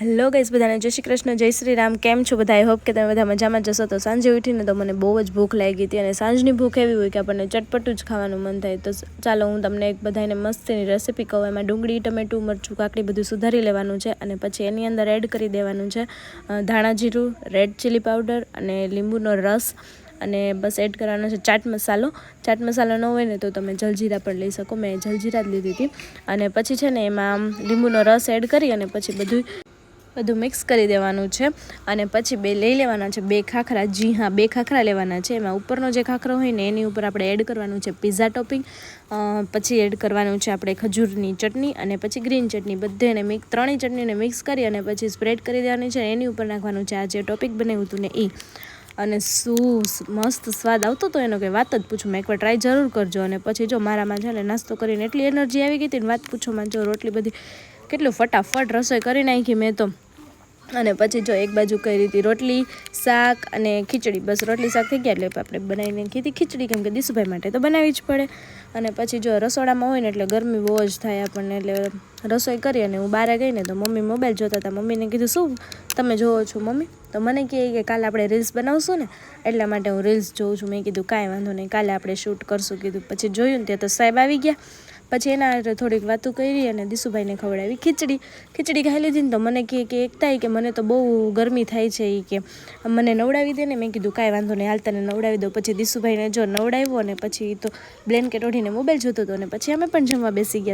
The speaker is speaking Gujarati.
હેલો ગાઈસ, બધાને જય શ્રી કૃષ્ણ, જય શ્રી રામ. કેમ છો બધા? આઈ હોપ કે તમે બધા મજામાં જશો તો સાંજે ઉઠીને તો મને બહુ જ ભૂખ લાગી હતી અને સાંજની ભૂખ એવી હોય કે આપણને ચટપટું જ ખાવાનું મન થાય. તો ચાલો હું તમને એક બધાને મસ્તીની રેસીપી કહું. એમાં ડુંગળી, ટમેટું, મરચું, કાકડી બધું સુધારી લેવાનું છે અને પછી એની અંદર એડ કરી દેવાનું છે ધાણા જીરું રેડ ચીલી પાવડર અને લીંબુનો રસ. અને બસ એડ કરવાનો છે ચાટ મસાલો. ચાટ મસાલો ન હોય ને તો તમે જલજીરા પણ લઈ શકો. મેં જલજીરા જ લીધી હતી. અને પછી છે ને એમાં લીંબુનો રસ એડ કરી અને પછી બધું બધું મિક્સ કરી દેવાનું છે અને પછી બે લઈ લેવાના છે, બે ખાખરા, જી હા, બે ખાખરા લેવાના છે. એમાં ઉપરનો જે ખાખરો હોય ને એની ઉપર આપણે એડ કરવાનું છે પિઝા ટોપિંગ પછી એડ કરવાનું છે આપણે ખજૂરની ચટણી અને પછી ગ્રીન ચટણી. બધેને મિક્સ ત્રણેય ચટણીને મિક્સ કરી અને પછી સ્પ્રેડ કરી દેવાની છે એની ઉપર નાખવાનું છે આ જે ટોપિક બનાવ્યું હતું ને એ અને શું મસ્ત સ્વાદ આવતો હતો એનો કંઈ વાત જ પૂછું. મેં એકવાર ટ્રાય જરૂર કરજો અને પછી જો મારામાં છે ને નાસ્તો કરીને એટલી એનર્જી આવી ગઈ હતી ને વાત પૂછોમાં જો રોટલી બધી કેટલું ફટાફટ રસોઈ કરી નાખી મેં તો. અને પછી જો એક બાજુ કરી રીતે રોટલી, શાક અને ખીચડી. બસ રોટલી, શાક થઈ ગયા એટલે આપણે બનાવીને કીધી ખીચડી, કેમ કે દીશુભાઈ માટે તો બનાવવી જ પડે. અને પછી જો રસોડામાં હોય ને એટલે ગરમી બહુ જ થાય આપણને, એટલે રસોઈ કરી અને હું બહાર ગઈ ને તો મમ્મી મોબાઈલ જોતા હતા. મમ્મીને કીધું, શું? તમે જોવો છો મમ્મી? તો મને કહે કે કાલે આપણે રીલ્સ બનાવશું ને, એટલા માટે હું રીલ્સ જોઉં છું. મેં કીધું, કાંઈ વાંધો નહીં, કાલે આપણે શૂટ કરશું. કીધું, પછી જોયું ને ત્યાં તો સાહેબ આવી ગયા. પછી એના થોડીક વાતો કરી અને દીશુભાઈને ખવડાવી. ખીચડી ખીચડી ખાઈ લીધી ને તો મને કહે કે એકતા કે મને તો બહુ ગરમી થાય છે એ કે. મને નવડાવી દે ને મેં કીધું કાંઈ વાંધો નહીં, હાલ તને નવડાવી દો પછી દીશુભાઈને જો નવડાવ્યો ને પછી તો બ્લેન્કેટ ઓઢીને મોબાઈલ જોતો હતો ને પછી અમે પણ જમવા બેસી ગયા